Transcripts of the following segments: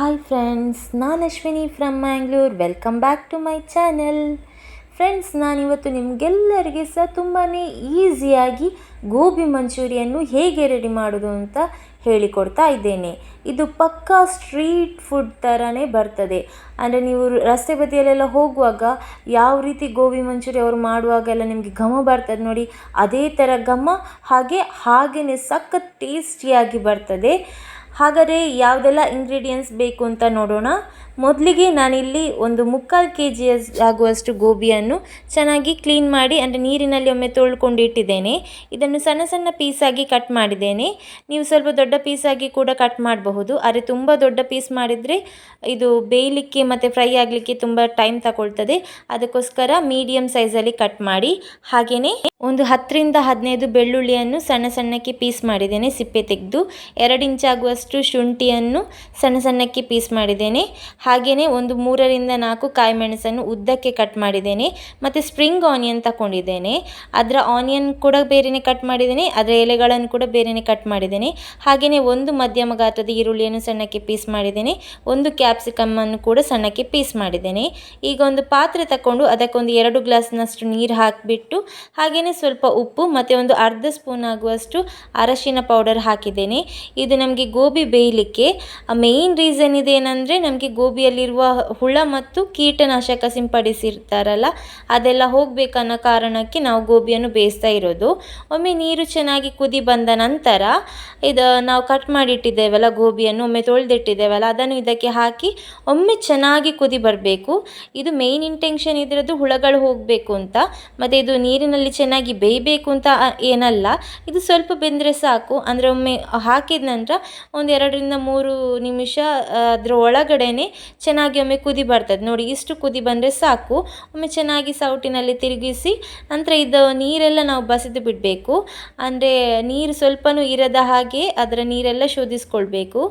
Hi friends ನಾನು Ashwini from Mangalore welcome back to my channel friends ನಾನಿವತ್ತು ನಿಮಗೆಲ್ಲರಿಗೆ ಸಹ ತುಂಬಾ ಈಸಿಯಾಗಿ ಗೋಬಿ ಮಂಚೂರಿಯನ್ನು ಹೇಗೆ ರೆಡಿ ಮಾಡೋದು ಅಂತ ಹೇಳಿಕೊಡ್ತಾ ಇದ್ದೇನೆ. ಇದು ಪಕ್ಕಾ ಸ್ಟ್ರೀಟ್ ಫುಡ್ ಥರನೇ ಬರ್ತದೆ. ಅಂದರೆ ನೀವು ರಸ್ತೆ ಬದಿಯಲ್ಲೆಲ್ಲ ಹೋಗುವಾಗ ಯಾವ ರೀತಿ ಗೋಬಿ ಮಂಚೂರಿ ಅವರು ಮಾಡುವಾಗೆಲ್ಲ ನಿಮಗೆ ಘಮ ಬರ್ತದೆ ನೋಡಿ, ಅದೇ ಥರ ಘಮ ಹಾಗೆ ಹಾಗೆಯೇ ಸಖತ್ ಟೇಸ್ಟಿಯಾಗಿ ಬರ್ತದೆ. ಹಾಗಾದರೆ ಯಾವುದೆಲ್ಲ ಇಂಗ್ರೀಡಿಯೆಂಟ್ಸ್ ಬೇಕು ಅಂತ ನೋಡೋಣ. ಮೊದಲಿಗೆ ನಾನಿಲ್ಲಿ ಒಂದು ಮುಕ್ಕಾಲು ಕೆ ಜಿ ಆಗುವಷ್ಟು ಗೋಬಿಯನ್ನು ಚೆನ್ನಾಗಿ ಕ್ಲೀನ್ ಮಾಡಿ, ಅಂದರೆ ನೀರಿನಲ್ಲಿ ಒಮ್ಮೆ ತೊಳ್ಕೊಂಡಿಟ್ಟಿದ್ದೇನೆ ಇದನ್ನು ಸಣ್ಣ ಸಣ್ಣ ಪೀಸಾಗಿ ಕಟ್ ಮಾಡಿದ್ದೇನೆ. ನೀವು ಸ್ವಲ್ಪ ದೊಡ್ಡ ಪೀಸಾಗಿ ಕೂಡ ಕಟ್ ಮಾಡಬಹುದು. ಆದರೆ ತುಂಬ ದೊಡ್ಡ ಪೀಸ್ ಮಾಡಿದರೆ ಇದು ಬೇಯಲಿಕ್ಕೆ ಮತ್ತು ಫ್ರೈ ಆಗಲಿಕ್ಕೆ ತುಂಬ ಟೈಮ್ ತಗೊಳ್ತದೆ. ಅದಕ್ಕೋಸ್ಕರ ಮೀಡಿಯಂ ಸೈಜಲ್ಲಿ ಕಟ್ ಮಾಡಿ. ಹಾಗೆಯೇ ಒಂದು ಹತ್ತರಿಂದ ಹದಿನೈದು ಬೆಳ್ಳುಳ್ಳಿಯನ್ನು ಸಣ್ಣ ಸಣ್ಣಕ್ಕೆ ಪೀಸ್ ಮಾಡಿದ್ದೇನೆ, ಸಿಪ್ಪೆ ತೆಗೆದು. ಎರಡು ಇಂಚಾಗುವಷ್ಟು ಶುಂಠಿಯನ್ನು ಸಣ್ಣ ಸಣ್ಣಕ್ಕೆ ಪೀಸ್ ಮಾಡಿದ್ದೇನೆ. ಹಾಗೆಯೇ ಒಂದು ಮೂರರಿಂದ ನಾಲ್ಕು ಕಾಯಿ ಮೆಣಸನ್ನು ಉದ್ದಕ್ಕೆ ಕಟ್ ಮಾಡಿದ್ದೇನೆ, ಮತ್ತು ಸ್ಪ್ರಿಂಗ್ ಆನಿಯನ್ ತಗೊಂಡಿದ್ದೇನೆ ಅದರ ಆನಿಯನ್ ಕೂಡ ಬೇರೆಯೇ ಕಟ್ ಮಾಡಿದ್ದೇನೆ, ಅದರ ಎಲೆಗಳನ್ನು ಕೂಡ ಬೇರೆಯೇ ಕಟ್ ಮಾಡಿದ್ದೇನೆ. ಹಾಗೆಯೇ ಒಂದು ಮಧ್ಯಮ ಗಾತ್ರದ ಈರುಳ್ಳಿಯನ್ನು ಸಣ್ಣಕ್ಕೆ ಪೀಸ್ ಮಾಡಿದ್ದೇನೆ, ಒಂದು ಕ್ಯಾಪ್ಸಿಕಮ್ಮನ್ನು ಕೂಡ ಸಣ್ಣಕ್ಕೆ ಪೀಸ್ ಮಾಡಿದ್ದೇನೆ. ಈಗ ಒಂದು ಪಾತ್ರೆ ತಗೊಂಡು ಅದಕ್ಕೊಂದು ಎರಡು ಗ್ಲಾಸ್ನಷ್ಟು ನೀರು ಹಾಕಿಬಿಟ್ಟು ಹಾಗೆಯೇ ಸ್ವಲ್ಪ ಉಪ್ಪು, ಮತ್ತು ಒಂದು ಅರ್ಧ ಸ್ಪೂನ್ ಆಗುವಷ್ಟು ಅರಶಿನ ಪೌಡರ್ ಹಾಕಿದ್ದೇನೆ. ಇದು ನಮಗೆ ಗೋಬಿ ಬೇಯಲಿಕ್ಕೆ ಮೇಯ್ನ್ ರೀಸನ್ ಇದೇನೆಂದರೆ ನಮಗೆ ಗೋಬಿಯಲ್ಲಿರುವ ಹುಳ ಮತ್ತು ಕೀಟನಾಶಕ ಸಿಂಪಡಿಸಿರ್ತಾರಲ್ಲ, ಅದೆಲ್ಲ ಹೋಗಬೇಕನ್ನೋ ಕಾರಣಕ್ಕೆ ನಾವು ಗೋಬಿಯನ್ನು ಬೇಯಿಸ್ತಾ ಇರೋದು. ಒಮ್ಮೆ ನೀರು ಚೆನ್ನಾಗಿ ಕುದಿ ಬಂದ ನಂತರ ಇದು ನಾವು ಕಟ್ ಮಾಡಿಟ್ಟಿದ್ದೇವಲ್ಲ ಗೋಬಿಯನ್ನು, ಒಮ್ಮೆ ತೊಳೆದಿಟ್ಟಿದ್ದೇವಲ್ಲ, ಅದನ್ನು ಇದಕ್ಕೆ ಹಾಕಿ ಒಮ್ಮೆ ಚೆನ್ನಾಗಿ ಕುದಿ ಬರಬೇಕು. ಇದು ಮೇಯ್ನ್ ಇಂಟೆನ್ಷನ್ ಇದರದ್ದು ಹುಳಗಳು ಹೋಗಬೇಕು ಅಂತ, ಮತ್ತು ಇದು ನೀರಿನಲ್ಲಿ ಚೆನ್ನಾಗಿ ಬೇಯಬೇಕು ಅಂತ ಏನಲ್ಲ, ಇದು ಸ್ವಲ್ಪ ಬೆಂದರೆ ಸಾಕು. ಅಂದರೆ ಒಮ್ಮೆ ಹಾಕಿದ ನಂತರ ಒಂದು ಎರಡರಿಂದ ಮೂರು ನಿಮಿಷ, ಅದರ ಒಳಗಡೆನೆ ಚೆನ್ನಾಗಿ ಒಮ್ಮೆ ಕುದಿ ಬರ್ತದೆ. ನೋಡಿ, ಇಷ್ಟು ಕುದಿ ಬಂದರೆ ಸಾಕು. ಒಮ್ಮೆ ಚೆನ್ನಾಗಿ ಸೌಟಿನಲ್ಲಿ ತಿರುಗಿಸಿ, ನಂತರ ಇದು ನೀರೆಲ್ಲ ನಾವು ಬಸಿದು ಬಿಡಬೇಕು. ಅಂದರೆ ನೀರು ಸ್ವಲ್ಪನೂ ಇರದ ಹಾಗೆ ಅದರ ನೀರೆಲ್ಲ ಶೋಧಿಸ್ಕೊಳ್ಬೇಕು.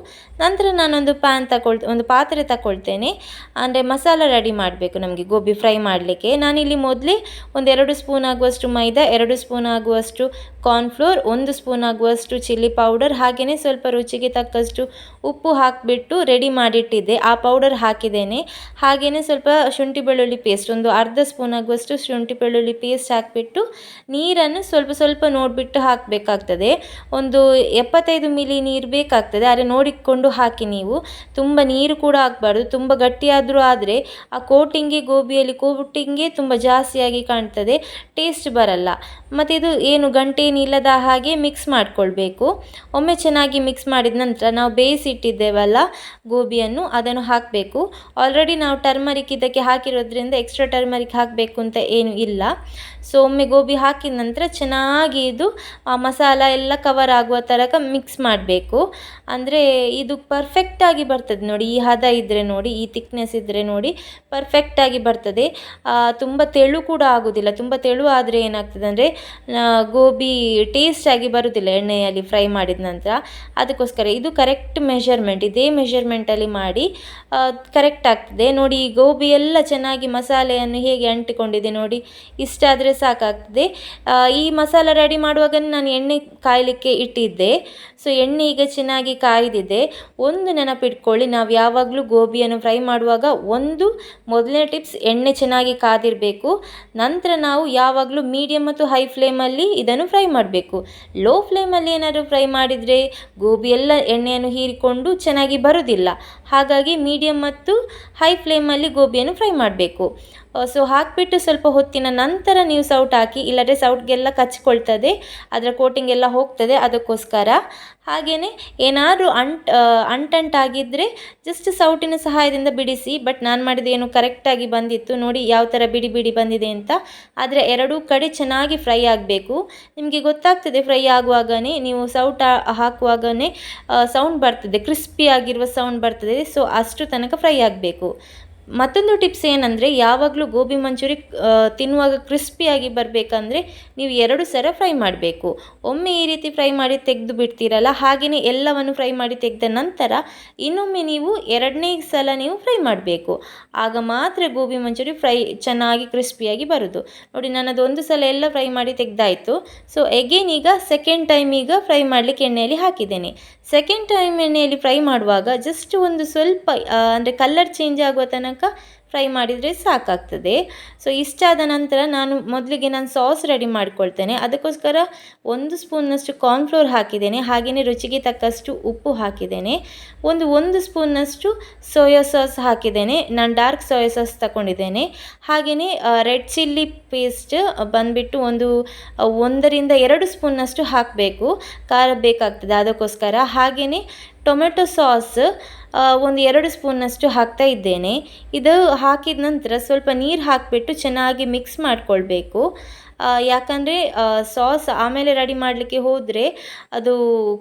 ನಂತರ ನಾನೊಂದು ಪ್ಯಾನ್ ತಗೊಳ್ ಒಂದು ಪಾತ್ರೆ ತಗೊಳ್ತೇನೆ. ಅಂದರೆ ಮಸಾಲ ರೆಡಿ ಮಾಡಬೇಕು ನಮಗೆ ಗೋಬಿ ಫ್ರೈ ಮಾಡಲಿಕ್ಕೆ. ನಾನಿಲ್ಲಿ ಮೊದಲೇ ಒಂದೆರಡು ಸ್ಪೂನ್ ಆಗುವಷ್ಟು ಮೈದಾ, ಎರಡು ಸ್ಪೂನ್ ಆಗುವಷ್ಟು ಕಾರ್ನ್ಫ್ಲೋರ್ ಒಂದು ಸ್ಪೂನ್ ಆಗುವಷ್ಟು ಚಿಲ್ಲಿ ಪೌಡರ್ ಹಾಗೆಯೇ ಸ್ವಲ್ಪ ರುಚಿಗೆ ತಕ್ಕಷ್ಟು ಉಪ್ಪು ಹಾಕಿಬಿಟ್ಟು ರೆಡಿ ಮಾಡಿಟ್ಟಿದ್ದೆ. ಆ ಪೌಡರ್ ಹಾಕಿದ್ದೇನೆ. ಹಾಗೆಯೇ ಸ್ವಲ್ಪ ಶುಂಠಿ ಬೆಳ್ಳುಳ್ಳಿ ಪೇಸ್ಟ್ ಒಂದು ಅರ್ಧ ಸ್ಪೂನ್ ಆಗುವಷ್ಟು ಶುಂಠಿ ಬೆಳ್ಳುಳ್ಳಿ ಪೇಸ್ಟ್ ಹಾಕಿಬಿಟ್ಟು ನೀರನ್ನು ಸ್ವಲ್ಪ ಸ್ವಲ್ಪ ನೋಡಿಬಿಟ್ಟು ಹಾಕಬೇಕಾಗ್ತದೆ. ಒಂದು ಎಪ್ಪತ್ತೈದು ಮಿಲಿ ನೀರು ಬೇಕಾಗ್ತದೆ. ಆದರೆ ನೋಡಿಕೊಂಡು ಹಾಕಿ ನೀವು. ತುಂಬ ನೀರು ಕೂಡ ಹಾಕಬಾರ್ದು. ತುಂಬ ಗಟ್ಟಿಯಾದರೂ ಆದರೆ ಆ ಕೋಟಿಂಗೆ ಗೋಬಿಯಲ್ಲಿ ಕೋಟಿಂಗೆ ತುಂಬ ಜಾಸ್ತಿಯಾಗಿ ಕಾಣ್ತದೆ. ಟೇಸ್ಟ್ ಬರಲ್ಲ. ಮತ್ತು ಇದು ಏನು ಗಂಟೇನಿಲ್ಲದ ಹಾಗೆ ಮಿಕ್ಸ್ ಮಾಡಿಕೊಳ್ಬೇಕು. ಒಮ್ಮೆ ಚೆನ್ನಾಗಿ ಮಿಕ್ಸ್ ಮಾಡಿದ ನಂತರ ನಾವು ಬೇಯಿಸಿಟ್ಟಿದ್ದೇವಲ್ಲ ಗೋಬಿಯನ್ನು, ಅದನ್ನು ಹಾಕಬೇಕು. ಆಲ್ರೆಡಿ ನಾವು ಟರ್ಮರಿಕ್ ಇದಕ್ಕೆ ಹಾಕಿರೋದ್ರಿಂದ ಎಕ್ಸ್ಟ್ರಾ ಟರ್ಮರಿಕ್ ಹಾಕಬೇಕು ಅಂತ ಏನು ಇಲ್ಲ. ಸೊ ಒಮ್ಮೆ ಗೋಬಿ ಹಾಕಿದ ನಂತರ ಚೆನ್ನಾಗಿ ಇದು ಮಸಾಲ ಎಲ್ಲ ಕವರ್ ಆಗುವ ತರಕ ಮಿಕ್ಸ್ ಮಾಡಬೇಕು. ಅಂದರೆ ಇದು ಪರ್ಫೆಕ್ಟಾಗಿ ಬರ್ತದೆ ನೋಡಿ, ಈ ಹದ ಇದ್ದರೆ ನೋಡಿ, ಈ ತಿಕ್ನೆಸ್ ಇದ್ದರೆ ನೋಡಿ ಪರ್ಫೆಕ್ಟಾಗಿ ಬರ್ತದೆ. ತುಂಬ ತೆಳು ಕೂಡ ಆಗೋದಿಲ್ಲ. ತುಂಬ ತೆಳು ಆದರೆ ಏನಾಗ್ತದೆ ಅಂದರೆ ಗೋಬಿ ಟೇಸ್ಟಾಗಿ ಬರೋದಿಲ್ಲ ಎಣ್ಣೆಯಲ್ಲಿ ಫ್ರೈ ಮಾಡಿದ ನಂತರ. ಅದಕ್ಕೋಸ್ಕರ ಇದು ಕರೆಕ್ಟ್ ಮೆಷರ್ಮೆಂಟ್ ಇದೇ ಮೆಷರ್ಮೆಂಟಲ್ಲಿ ಮಾಡಿ ಕರೆಕ್ಟ್ ಆಗ್ತದೆ. ನೋಡಿ, ಈ ಗೋಬಿ ಎಲ್ಲ ಚೆನ್ನಾಗಿ ಮಸಾಲೆಯನ್ನು ಹೇಗೆ ಅಂಟಿಕೊಂಡಿದೆ ನೋಡಿ, ಇಷ್ಟಾದರೆ ಸಾಕಾಗ್ತದೆ. ಈ ಮಸಾಲ ರೆಡಿ ಮಾಡುವಾಗ ನಾನು ಎಣ್ಣೆ ಕಾಯಲಿಕ್ಕೆ ಇಟ್ಟಿದ್ದೆ. ಸೊ ಎಣ್ಣೆ ಈಗ ಚೆನ್ನಾಗಿ ಕಾಯ್ದಿದೆ. ಒಂದು ನೆನಪಿಟ್ಕೊಳ್ಳಿ, ನಾವು ಯಾವಾಗಲೂ ಗೋಬಿಯನ್ನು ಫ್ರೈ ಮಾಡುವಾಗ ಒಂದು ಮೊದಲನೇ ಟಿಪ್ಸ್ ಎಣ್ಣೆ ಚೆನ್ನಾಗಿ ಕಾದಿರಬೇಕು. ನಂತರ ನಾವು ಯಾವಾಗಲೂ ಮೀಡಿಯಮ್ ಮತ್ತು ಹೈ ಫ್ಲೇಮಲ್ಲಿ ಇದನ್ನು ಫ್ರೈ ಮಾಡಬೇಕು. ಲೋ ಫ್ಲೇಮಲ್ಲಿ ಏನಾದರೂ ಫ್ರೈ ಮಾಡಿದರೆ ಗೋಬಿ ಎಲ್ಲ ಎಣ್ಣೆಯನ್ನು ಹೀರಿಕೊಂಡು ಚೆನ್ನಾಗಿ ಬರೋದಿಲ್ಲ. ಹಾಗಾಗಿ ಮೀಡಿಯಮ್ ಮತ್ತು ಹೈ ಫ್ಲೇಮಲ್ಲಿ ಗೋಬಿಯನ್ನು ಫ್ರೈ ಮಾಡಬೇಕು. ಸೊ ಹಾಕಿಬಿಟ್ಟು ಸ್ವಲ್ಪ ಹೊತ್ತಿನ ನಂತರ ನೀವು ಸೌಟ್ ಹಾಕಿ, ಇಲ್ಲದ್ರೆ ಸೌಟ್ಗೆಲ್ಲ ಕಚ್ಕೊಳ್ತದೆ, ಅದರ ಕೋಟಿಂಗ್ ಎಲ್ಲ ಹೋಗ್ತದೆ ಅದಕ್ಕೋಸ್ಕರ. ಹಾಗೆಯೇ ಏನಾದರೂ ಅಂಟ್ ಅಂಟಂಟಾಗಿದ್ದರೆ ಜಸ್ಟ್ ಸೌಟಿನ ಸಹಾಯದಿಂದ ಬಿಡಿಸಿ ಬಟ್ ನಾನು ಮಾಡಿದ ಏನು ಕರೆಕ್ಟಾಗಿ ಬಂದಿತ್ತು, ನೋಡಿ ಯಾವ ಥರ ಬಿಡಿ ಬಿಡಿ ಬಂದಿದೆ ಅಂತ. ಆದರೆ ಎರಡೂ ಕಡೆ ಚೆನ್ನಾಗಿ ಫ್ರೈ ಆಗಬೇಕು. ನಿಮಗೆ ಗೊತ್ತಾಗ್ತದೆ ಫ್ರೈ ಆಗುವಾಗನೇ, ನೀವು ಸೌಟ್ ಹಾಕುವಾಗನೇ ಸೌಂಡ್ ಬರ್ತದೆ ಕ್ರಿಸ್ಪಿ ಆಗಿರುವ ಸೌಂಡ್ ಬರ್ತದೆ ಸೊ ಅಷ್ಟು ತನಕ ಫ್ರೈ ಆಗಬೇಕು. ಮತ್ತೊಂದು ಟಿಪ್ಸ್ ಏನಂದರೆ, ಯಾವಾಗಲೂ ಗೋಬಿ ಮಂಚೂರಿ ತಿನ್ನುವಾಗ ಕ್ರಿಸ್ಪಿಯಾಗಿ ಬರಬೇಕಂದ್ರೆ ನೀವು ಎರಡು ಸರ ಫ್ರೈ ಮಾಡಬೇಕು. ಒಮ್ಮೆ ಈ ರೀತಿ ಫ್ರೈ ಮಾಡಿ ತೆಗೆದು ಬಿಡ್ತೀರಲ್ಲ ಹಾಗೆಯೇ ಎಲ್ಲವನ್ನು ಫ್ರೈ ಮಾಡಿ ತೆಗೆದ ನಂತರ ಇನ್ನೊಮ್ಮೆ ನೀವು ಎರಡನೇ ಸಲ ನೀವು ಫ್ರೈ ಮಾಡಬೇಕು. ಆಗ ಮಾತ್ರ ಗೋಬಿ ಮಂಚೂರಿ ಫ್ರೈ ಚೆನ್ನಾಗಿ ಕ್ರಿಸ್ಪಿಯಾಗಿ ಬರೋದು. ನೋಡಿ ನನ್ನದು ಒಂದು ಸಲ ಎಲ್ಲ ಫ್ರೈ ಮಾಡಿ ತೆಗೆದಾಯಿತು. ಸೊ ಎಗೇನ್ ಈಗ ಸೆಕೆಂಡ್ ಟೈಮ್ ಈಗ ಫ್ರೈ ಮಾಡಲಿಕ್ಕೆ ಎಣ್ಣೆಯಲ್ಲಿ ಹಾಕಿದ್ದೇನೆ. ಸೆಕೆಂಡ್ ಟೈಮ್ ಎಣ್ಣೆಯಲ್ಲಿ ಫ್ರೈ ಮಾಡುವಾಗ ಜಸ್ಟ್ ಒಂದು ಸ್ವಲ್ಪ ಅಂದರೆ ಕಲರ್ ಚೇಂಜ್ ಆಗುವ ತನಕ ಫ್ರೈ ಮಾಡಿದರೆ ಸಾಕಾಗ್ತದೆ. ಸೊ ಇಷ್ಟಾದ ನಂತರ ನಾನು ಮೊದಲಿಗೆ ನಾನು ಸಾಸ್ ರೆಡಿ ಮಾಡ್ಕೊಳ್ತೇನೆ. ಅದಕ್ಕೋಸ್ಕರ ಒಂದು ಸ್ಪೂನ್ನಷ್ಟು ಕಾರ್ನ್ಫ್ಲೋರ್ ಹಾಕಿದ್ದೇನೆ. ಹಾಗೆಯೇ ರುಚಿಗೆ ತಕ್ಕಷ್ಟು ಉಪ್ಪು ಹಾಕಿದ್ದೇನೆ. ಒಂದು ಒಂದು ಸ್ಪೂನ್ನಷ್ಟು ಸೋಯಾ ಸಾಸ್ ಹಾಕಿದ್ದೇನೆ. ನಾನು ಡಾರ್ಕ್ ಸೋಯಾ ಸಾಸ್ ತಗೊಂಡಿದ್ದೇನೆ ಹಾಗೆಯೇ ರೆಡ್ ಚಿಲ್ಲಿ ಪೇಸ್ಟ್ ಬಂದುಬಿಟ್ಟು ಒಂದು ಒಂದರಿಂದ ಎರಡು ಸ್ಪೂನ್ನಷ್ಟು ಹಾಕಬೇಕು. ಖಾರ ಬೇಕಾಗ್ತದೆ ಅದಕ್ಕೋಸ್ಕರ. ಹಾಗೆಯೇ ಟೊಮೆಟೊ ಸಾಸ್ ಒಂದು ಎರಡು ಸ್ಪೂನಷ್ಟು ಹಾಕ್ತಾ ಇದ್ದೇನೆ. ಇದು ಹಾಕಿದ ನಂತರ ಸ್ವಲ್ಪ ನೀರು ಹಾಕಿಬಿಟ್ಟು ಚೆನ್ನಾಗಿ ಮಿಕ್ಸ್ ಮಾಡಿಕೊಳ್ಬೇಕು. ಯಾಕಂದರೆ ಸಾಸ್ ಆಮೇಲೆ ರೆಡಿ ಮಾಡಲಿಕ್ಕೆ ಹೋದರೆ ಅದು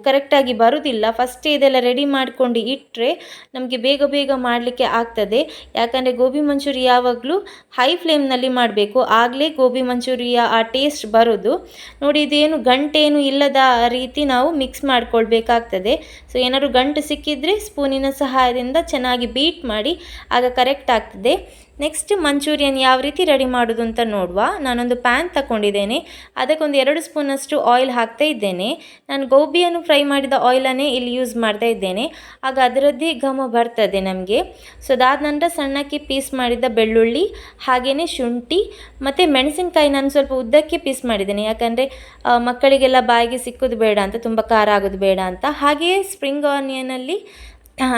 ಕರೆಕ್ಟಾಗಿ ಬರುವುದಿಲ್ಲ ಫಸ್ಟೇ ಇದೆಲ್ಲ ರೆಡಿ ಮಾಡ್ಕೊಂಡು ಇಟ್ಟರೆ ನಮಗೆ ಬೇಗ ಬೇಗ ಮಾಡಲಿಕ್ಕೆ ಆಗ್ತದೆ. ಯಾಕಂದರೆ ಗೋಬಿ ಮಂಚೂರಿ ಯಾವಾಗಲೂ ಹೈ ಫ್ಲೇಮ್ನಲ್ಲಿ ಮಾಡಬೇಕು. ಆಗಲೇ ಗೋಬಿ ಮಂಚೂರಿಯ ಆ ಟೇಸ್ಟ್ ಬರೋದು. ನೋಡಿ, ಇದೇನು ಗಂಟೇನು ಇಲ್ಲದ ರೀತಿ ನಾವು ಮಿಕ್ಸ್ ಮಾಡಿಕೊಳ್ಬೇಕಾಗ್ತದೆ. ಸೊ ಏನಾದ್ರು ಗಂಟು ಸಿಕ್ಕಿದರೆ ಸ್ಪೂನಿನ ಸಹಾಯದಿಂದ ಚೆನ್ನಾಗಿ ಬೀಟ್ ಮಾಡಿ ಆಗ ಕರೆಕ್ಟ್ ಆಗ್ತದೆ. ನೆಕ್ಸ್ಟ್ ಮಂಚೂರಿಯನ್ ಯಾವ ರೀತಿ ರೆಡಿ ಮಾಡೋದು ಅಂತ ನೋಡುವ. ನಾನೊಂದು ಪ್ಯಾನ್ ತಗೊಂಡಿದ್ದೇನೆ ಅದಕ್ಕೊಂದು ಎರಡು ಸ್ಪೂನಷ್ಟು ಆಯಿಲ್ ಹಾಕ್ತಾ ಇದ್ದೇನೆ. ನಾನು ಗೋಬಿಯನ್ನು ಫ್ರೈ ಮಾಡಿದ ಆಯಿಲನ್ನೇ ಇಲ್ಲಿ ಯೂಸ್ ಮಾಡ್ತಾ ಇದ್ದೇನೆ. ಆಗ ಅದರದ್ದೇ ಘಮ ಬರ್ತದೆ ನಮಗೆ. ಸೊ ಅದಾದ ನಂತರ ಸಣ್ಣಕ್ಕೆ ಪೀಸ್ ಮಾಡಿದ ಬೆಳ್ಳುಳ್ಳಿ ಹಾಗೆಯೇ ಶುಂಠಿ, ಮತ್ತು ಮೆಣಸಿನಕಾಯಿ ನಾನು ಸ್ವಲ್ಪ ಉದ್ದಕ್ಕೆ ಪೀಸ್ ಮಾಡಿದ್ದೇನೆ. ಯಾಕಂದರೆ ಮಕ್ಕಳಿಗೆಲ್ಲ ಬಾಯಿಗೆ ಸಿಕ್ಕೋದು ಬೇಡ ಅಂತ, ತುಂಬ ಖಾರ ಆಗೋದು ಬೇಡ ಅಂತ. ಹಾಗೆಯೇ ಸ್ಪ್ರಿಂಗ್ ಆನಿಯನಲ್ಲಿ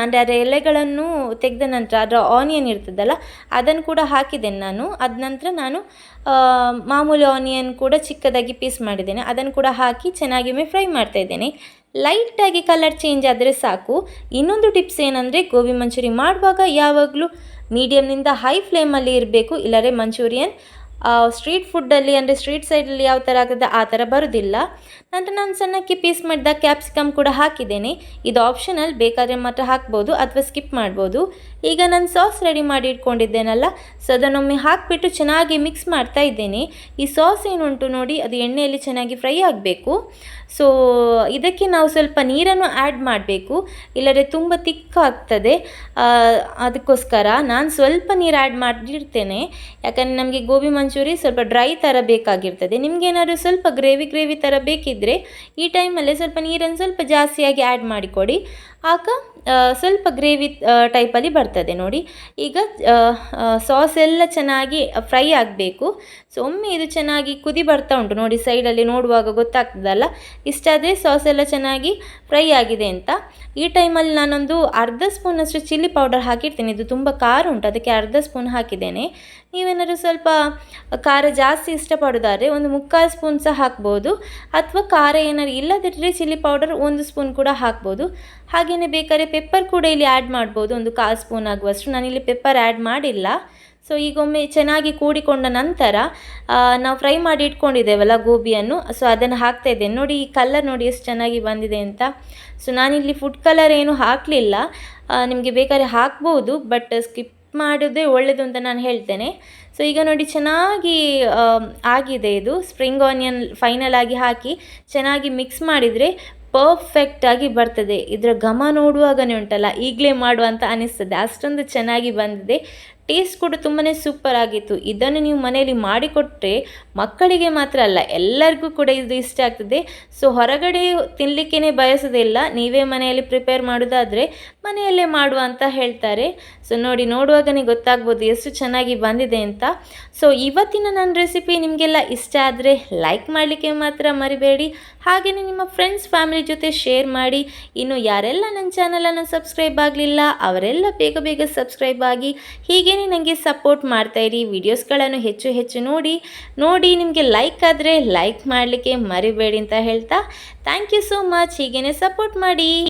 ಅಂದರೆ ಅದರ ಎಲೆಗಳನ್ನು ತೆಗೆದ ನಂತರ ಅದರ ಆನಿಯನ್ ಇರ್ತದಲ್ಲ, ಅದನ್ನು ಕೂಡ ಹಾಕಿದ್ದೇನೆ ನಾನು. ಅದ ನಂತರ ನಾನು ಮಾಮೂಲಿ ಆನಿಯನ್ ಕೂಡ ಚಿಕ್ಕದಾಗಿ ಪೀಸ್ ಮಾಡಿದ್ದೇನೆ. ಅದನ್ನು ಕೂಡ ಹಾಕಿ ಚೆನ್ನಾಗಿ ಒಮ್ಮೆ ಫ್ರೈ ಮಾಡ್ತಾ ಇದ್ದೇನೆ. ಲೈಟಾಗಿ ಕಲರ್ ಚೇಂಜ್ ಆದರೆ ಸಾಕು. ಇನ್ನೊಂದು ಟಿಪ್ಸ್ ಏನಂದರೆ, ಗೋಬಿ ಮಂಚೂರಿ ಮಾಡುವಾಗ ಯಾವಾಗಲೂ ಮೀಡಿಯಮ್ನಿಂದ ಹೈ ಫ್ಲೇಮಲ್ಲಿ ಇರಬೇಕು ಇಲ್ಲರೆ ಮಂಚೂರಿಯನ್ ಸ್ಟ್ರೀಟ್ ಫುಡ್ಡಲ್ಲಿ ಅಂದರೆ ಸ್ಟ್ರೀಟ್ ಸೈಡಲ್ಲಿ ಯಾವ ಥರ ಆಗುತ್ತೆ, ಆ ಥರ ಬರೋದಿಲ್ಲ. ನಂತರ ನಾನು ಸಣ್ಣಕ್ಕೆ ಪೀಸ್ ಮಾಡಿದ ಕ್ಯಾಪ್ಸಿಕಮ್ ಕೂಡ ಹಾಕಿದ್ದೇನೆ. ಇದು ಆಪ್ಷನಲ್ ಬೇಕಾದರೆ ಮಾತ್ರ ಹಾಕ್ಬೋದು ಅಥವಾ ಸ್ಕಿಪ್ ಮಾಡ್ಬೋದು. ಈಗ ನಾನು ಸಾಸ್ ರೆಡಿ ಮಾಡಿ ಇಟ್ಕೊಂಡಿದ್ದೇನಲ್ಲ ಸೊ ಅದನ್ನೊಮ್ಮೆ ಹಾಕಿಬಿಟ್ಟು ಚೆನ್ನಾಗಿ ಮಿಕ್ಸ್ ಮಾಡ್ತಾ ಇದ್ದೇನೆ. ಈ ಸಾಸ್ ಏನುಂಟು ನೋಡಿ, ಅದು ಎಣ್ಣೆಯಲ್ಲಿ ಚೆನ್ನಾಗಿ ಫ್ರೈ ಆಗಬೇಕು. ಸೊ ಇದಕ್ಕೆ ನಾವು ಸ್ವಲ್ಪ ನೀರನ್ನು ಆ್ಯಡ್ ಮಾಡಬೇಕು. ಇಲ್ಲದ್ರೆ ತುಂಬ ತಿಕ್ಕ ಆಗ್ತದೆ. ಅದಕ್ಕೋಸ್ಕರ ನಾನು ಸ್ವಲ್ಪ ನೀರು ಆ್ಯಡ್ ಮಾಡಿರ್ತೇನೆ. ಯಾಕಂದರೆ ನಮಗೆ ಗೋಬಿ ಮಂಚೂರಿ ಸ್ವಲ್ಪ ಡ್ರೈ ಥರ ಬೇಕಾಗಿರ್ತದೆ. ನಿಮಗೇನಾದ್ರು ಸ್ವಲ್ಪ ಗ್ರೇವಿ ಗ್ರೇವಿ ಥರ ಬೇಕಿದ್ದರೆ ಈ ಟೈಮಲ್ಲೇ ಸ್ವಲ್ಪ ನೀರನ್ನು ಸ್ವಲ್ಪ ಜಾಸ್ತಿಯಾಗಿ ಆ್ಯಡ್ ಮಾಡಿಕೊಡಿ. ಆಗ ಸ್ವಲ್ಪ ಗ್ರೇವಿ ಟೈಪಲ್ಲಿ ಬರ್ತದೆ ನೋಡಿ. ಈಗ ಸಾಸ್ ಎಲ್ಲ ಚೆನ್ನಾಗಿ ಫ್ರೈ ಆಗಬೇಕು. ಸೊ ಒಮ್ಮೆ ಇದು ಚೆನ್ನಾಗಿ ಕುದಿ ಬರ್ತಾ ಉಂಟು. ನೋಡಿ ಸೈಡಲ್ಲಿ ನೋಡುವಾಗ ಗೊತ್ತಾಗ್ತದಲ್ಲ? ಇಷ್ಟಾದರೆ ಸಾಸ್ ಎಲ್ಲ ಚೆನ್ನಾಗಿ ಫ್ರೈ ಆಗಿದೆ ಅಂತ. ಈ ಟೈಮಲ್ಲಿ ನಾನೊಂದು ಅರ್ಧ ಸ್ಪೂನಷ್ಟು ಚಿಲ್ಲಿ ಪೌಡರ್ ಹಾಕಿರ್ತೀನಿ. ಇದು ತುಂಬ ಖಾರ ಉಂಟು. ಅದಕ್ಕೆ ಅರ್ಧ ಸ್ಪೂನ್ ಹಾಕಿದ್ದೇನೆ. ನೀವೇನಾದ್ರು ಸ್ವಲ್ಪ ಖಾರ ಜಾಸ್ತಿ ಇಷ್ಟಪಡೋದಾದರೆ ಒಂದು ಮುಕ್ಕಾಲು ಸ್ಪೂನ್ ಸಹ ಹಾಕ್ಬೋದು. ಅಥವಾ ಖಾರ ಏನಾದ್ರು ಇಲ್ಲದಿದ್ದರೆ ಚಿಲ್ಲಿ ಪೌಡರ್ ಒಂದು ಸ್ಪೂನ್ ಕೂಡ ಹಾಕ್ಬೋದು. ಹಾಗೆಯೇ ಬೇಕಾದ್ರೆ ಪೆಪ್ಪರ್ ಕೂಡ ಇಲ್ಲಿ ಆ್ಯಡ್ ಮಾಡ್ಬೋದು. ಒಂದು ಕಾಲು ಸ್ಪೂನ್ ಆಗುವಷ್ಟು. ನಾನಿಲ್ಲಿ ಪೆಪ್ಪರ್ ಆ್ಯಡ್ ಮಾಡಿಲ್ಲ. ಸೊ ಈಗೊಮ್ಮೆ ಚೆನ್ನಾಗಿ ಕೂಡಿಕೊಂಡ ನಂತರ ನಾವು ಫ್ರೈ ಮಾಡಿ ಇಟ್ಕೊಂಡಿದ್ದೇವಲ್ಲ ಗೋಬಿಯನ್ನು. ಸೊ ಅದನ್ನು ಹಾಕ್ತಾ ಇದ್ದೇನೆ. ನೋಡಿ, ಈ ಕಲರ್ ನೋಡಿ ಎಷ್ಟು ಚೆನ್ನಾಗಿ ಬಂದಿದೆ ಅಂತ. ಸೊ ನಾನಿಲ್ಲಿ ಫುಡ್ ಕಲರ್ ಏನು ಹಾಕಲಿಲ್ಲ. ನಿಮಗೆ ಬೇಕಾದ್ರೆ ಹಾಕ್ಬೋದು ಬಟ್ ಸ್ಕಿಪ್ ಮಾಡೋದೇ ಒಳ್ಳೆಯದು ಅಂತ ನಾನು ಹೇಳ್ತೇನೆ. ಸೊ ಈಗ ನೋಡಿ, ಚೆನ್ನಾಗಿ ಆಗಿದೆ ಇದು. ಸ್ಪ್ರಿಂಗ್ ಆನಿಯನ್ ಫೈನಲ್ ಆಗಿ ಹಾಕಿ ಚೆನ್ನಾಗಿ ಮಿಕ್ಸ್ ಮಾಡಿದರೆ ಪರ್ಫೆಕ್ಟಾಗಿ ಬರ್ತದೆ. ಇದರ ಘಮ ನೋಡುವಾಗನೇ ಉಂಟಲ್ಲ, ಈಗಲೇ ಮಾಡುವ ಅಂತ ಅನಿಸ್ತದೆ. ಅಷ್ಟೊಂದು ಚೆನ್ನಾಗಿ ಬಂದಿದೆ. ಟೇಸ್ಟ್ ಕೂಡ ತುಂಬಾ ಸೂಪರ್ ಆಗಿತ್ತು. ಇದನ್ನು ನೀವು ಮನೆಯಲ್ಲಿ ಮಾಡಿಕೊಟ್ರೆ ಮಕ್ಕಳಿಗೆ ಮಾತ್ರ ಅಲ್ಲ, ಎಲ್ಲರಿಗೂ ಕೂಡ ಇದು ಇಷ್ಟ ಆಗ್ತದೆ. ಸೊ ಹೊರಗಡೆ ತಿನ್ನಲಿಕ್ಕೇ ಬಯಸೋದಿಲ್ಲ. ನೀವೇ ಮನೆಯಲ್ಲಿ ಪ್ರಿಪೇರ್ ಮಾಡೋದಾದರೆ ಮನೆಯಲ್ಲೇ ಮಾಡುವ ಅಂತ ಹೇಳ್ತಾರೆ. ಸೊ ನೋಡಿ, ನೋಡುವಾಗನೇ ಗೊತ್ತಾಗ್ಬೋದು ಎಷ್ಟು ಚೆನ್ನಾಗಿ ಬಂದಿದೆ ಅಂತ. ಸೊ ಇವತ್ತಿನ ನನ್ನ ರೆಸಿಪಿ ನಿಮಗೆಲ್ಲ ಇಷ್ಟ ಆದರೆ ಲೈಕ್ ಮಾಡಲಿಕ್ಕೆ ಮಾತ್ರ ಮರಿಬೇಡಿ. ಹಾಗೆಯೇ ನಿಮ್ಮ ಫ್ರೆಂಡ್ಸ್ ಫ್ಯಾಮಿಲಿ ಜೊತೆ ಶೇರ್ ಮಾಡಿ. ಇನ್ನು ಯಾರೆಲ್ಲ ನನ್ನ ಚಾನಲನ್ನು ಸಬ್ಸ್ಕ್ರೈಬ್ ಆಗಲಿಲ್ಲ, ಅವರೆಲ್ಲ ಬೇಗ ಬೇಗ ಸಬ್ಸ್ಕ್ರೈಬ್ ಆಗಿ ಹೀಗೇ ನನಗೆ ಸಪೋರ್ಟ್ ಮಾಡ್ತಾಯಿರಿ ವಿಡಿಯೋಸ್ಗಳನ್ನು ಹೆಚ್ಚು ಹೆಚ್ಚು ನೋಡಿ ನೋಡಿ. ನಿಮಗೆ ಲೈಕ್ ಆದರೆ ಲೈಕ್ ಮಾಡಲಿಕ್ಕೆ ಮರಿಬೇಡಿ ಅಂತ ಹೇಳ್ತಾ. ಥ್ಯಾಂಕ್ ಯು ಸೋ ಮಚ್ ಹೀಗೇ ಸಪೋರ್ಟ್ ಮಾಡಿ.